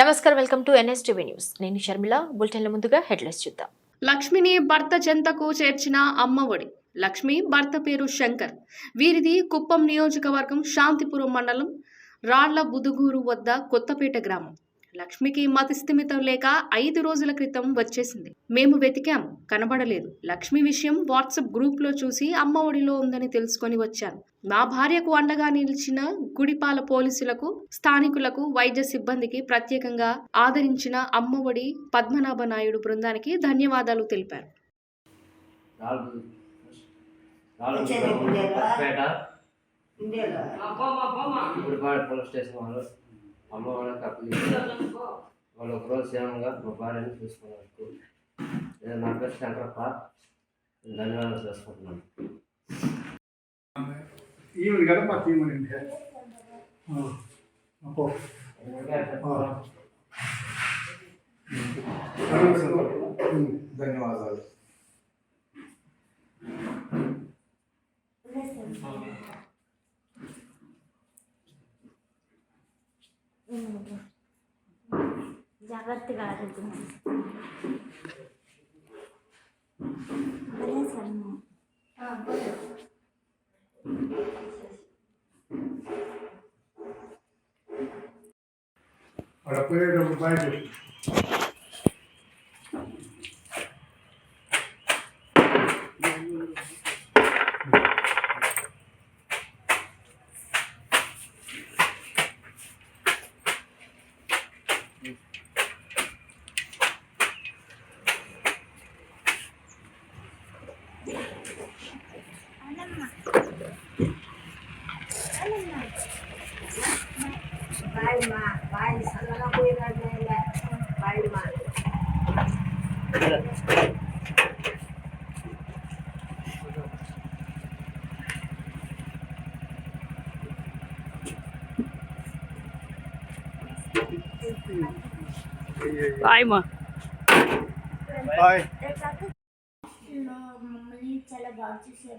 నమస్కారం welcome to NSTV news. నేను షర్మిల. బులెటిన్ల ముందుగా హెడ్లైన్స్ చూద్దాం. లక్ష్మిని భర్త చెంతకు చేర్చిన అమ్మఒడి లక్ష్మి భర్త పేరు శంకర్. వీరిది కుప్పం నియోజకవర్గం శాంతిపురం మండలం రాళ్ళ బుదుగూరు వద్ద కొత్తపేట గ్రామం. లక్ష్మికి మతిస్థిమితం లేక ఐదు రోజుల క్రితం వచ్చేసింది. మేము వెతికాం కనబడలేదు. లక్ష్మి విషయం వాట్సాప్ గ్రూప్లో చూసి అమ్మ ఒడిలో ఉందని తెలుసుకొని వచ్చాను. మా భార్యకు అండగా నిలిచిన గుడిపాల పోలీసులకు స్థానికులకు వైద్య సిబ్బందికి ప్రత్యేకంగా ఆదరించిన అమ్మఒడి పద్మనాభ నాయుడు బృందానికి ధన్యవాదాలు తెలిపారు. ఇప్పుడు పోలీస్ స్టేషన్ వాళ్ళు అమ్మ వాళ్ళకి అప్పగించారు వాళ్ళు ఒక రోజు క్షేమంగా మా భార్యని చూసుకున్నారు. నేను నా పేరు శంకరప్ప. ధన్యవాదాలు చేసుకుంటున్నాను ఈవిడ కదా మా ஜகத்து கலகுது அவரே சொல்லணும் அட போய் நம்ம பாய்க்கு Alam na. Alam na. Bye, Ma. Bye माँ बाय मम्मी बाजू से